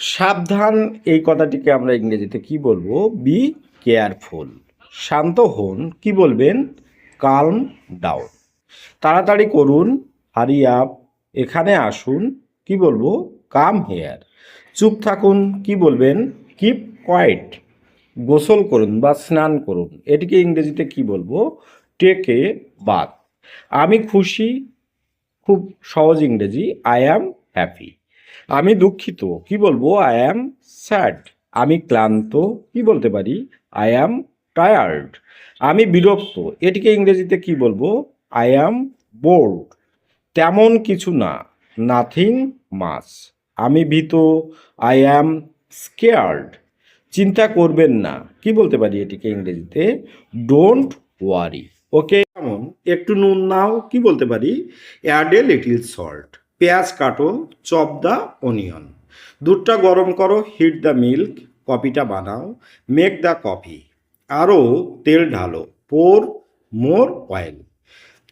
সাবধান এই কথাটিকে আমরা ইংরেজিতে কি বলব? বি কেয়ারফুল শান্ত হন। কি বলবেন? কালম ডাউন তাড়াতাড়ি করুন। হারি আপ এখানে আসুন। কি বলব? কাম হেয়ার চুপ থাকুন। কি বলবেন? কিপ কোয়াইট গোসল করুন বা স্নান করুন। এটিকে ইংরেজিতে কি বলব? টেকে বাথ আমি খুশি। খুব সহজ ইংরেজি। আই অ্যাম হ্যাপি আমি দুঃখিত, কি বলব? আই অ্যাম স্যাড আমি ক্লান্ত, কি বলতে পারি? আই অ্যাম টায়ার্ড আমি বিরক্ত, এটিকে ইংরেজিতে কি বলব? আই অ্যাম বোর্ড তেমন কিছু না নাথিং মাস আমি ভীত আই অ্যাম স্কেয়ার্ড চিন্তা করবেন না, কি বলতে পারি এটিকে ইংরেজিতে? ডোন্ট ওয়ারি ওকে যেমন, একটু নুন নাও, কি বলতে পারি? অ্যাড এ লিটিল সল্ট পেঁয়াজ কাটো চপ দ্য অনিয়ন। দুধটা গরম করো হিট দ্য মিল্ক কফিটা বানাও মেক দ্য কফি আরও তেল ঢালো পোর মোর অয়েল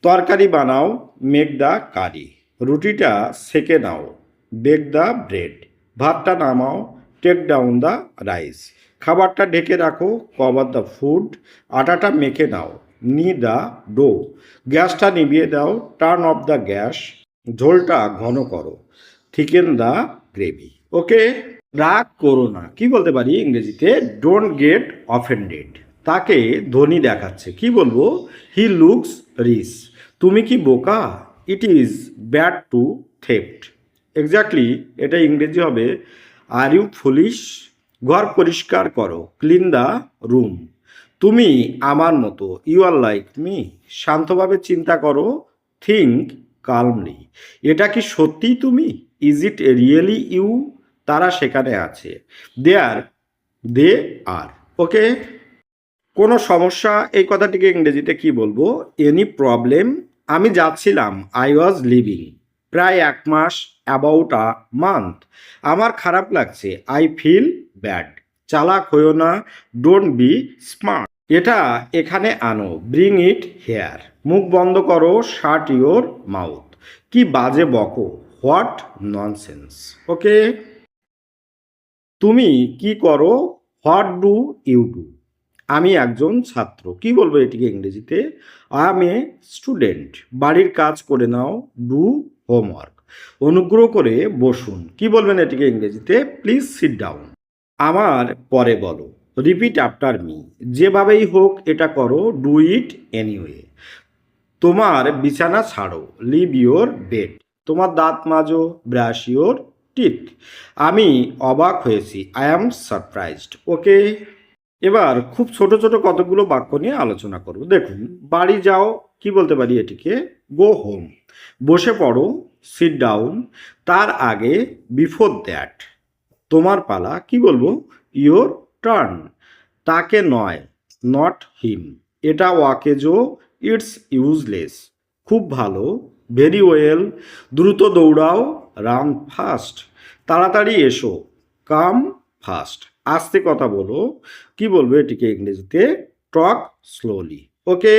তরকারি বানাও মেক দ্য কারি রুটিটা সেকে নাও বেক দ্য ব্রেড ভাতটা নামাও টেক ডাউন দ্য রাইস খাবারটা ঢেকে রাখো কভার দ্য ফুড আটাটা মেখে নাও নি দ্য ডো গ্যাসটা নিভিয়ে দাও টার্ন অফ দ্য গ্যাস ঝোলটা ঘন করো। থিকেন দ্য গ্রেভি ওকে রাগ করো না। কি বলতে পারি ইংরেজিতে? ডোন্ট গেট অফেন্ডেড তাকে ধনী দেখাচ্ছে। কি বলব? হি লুকস রিস তুমি কি বোকা? It is bad to theft exactly এটা ইংরেজি হবে আর ইউ ফুলিশ ঘর পরিষ্কার করো। ক্লিন দ্য রুম তুমি আমার মতো। ইউ আর লাইক মি শান্তভাবে চিন্তা করো। থিঙ্ক কালমলি এটা কি সত্যিই তুমি? ইজ ইট রিয়েলি ইউ তারা সেখানে আছে। দে আর দে আর ওকে কোনো সমস্যা? এই কথাটিকে ইংরেজিতে কি বলব? এনি প্রবলেম আমি যাচ্ছিলাম। আই ওয়াজ লিভিং প্রায় এক মাস অ্যাবাউট আ মান্থ আমার খারাপ লাগছে। আই ফিল ব্যাড চালাক হইও না। ডোন্ট বি স্মার্ট এটা এখানে আনো। ব্রিং ইট হেয়ার মুখ বন্ধ করো শার্ট ইওর মাউথ কি বাজে বকো। হোয়াট ননসেন্স ওকে তুমি কি করো? হোয়াট ডু ইউ ডু আমি একজন ছাত্র। কি বলব এটিকে ইংরেজিতে? আই এম এ স্টুডেন্ট বাড়ির কাজ করে নাও। ডু হোমওয়ার্ক অনুগ্রহ করে বসুন। কি বলবেন এটিকে ইংরেজিতে? প্লিজ সিট ডাউন আমার পরে বলো। রিপিট আফটার মি যেভাবেই হোক এটা করো ডু ইট এনিওয়ে তোমার বিছানা ছাড়ো লিভ ইওর বেড তোমার দাঁত মাজো ব্রাশ ইওর টিথ আমি অবাক হয়েছি আই অ্যাম সারপ্রাইজড ওকে এবার খুব ছোট ছোট কতগুলো বাক্য নিয়ে আলোচনা করব। দেখুন, বাড়ি যাও, কি বলতে পারি এটিকে? গো হোম বসে পড়ো সিট ডাউন তার আগে বিফোর দ্যাট তোমার পালা, কি বলব? ইওর টার্ন তাকে নয় নট হিম এটা ওয়াকেজো ইটস ইউজলেস খুব ভালো ভেরি ওয়েল দ্রুত দৌড়াও রান ফাস্ট তাড়াতাড়ি এসো কাম ফাস্ট আস্তে কথা বলো, কি বলব এটিকে ইংরেজিতে? টক স্লোলি ওকে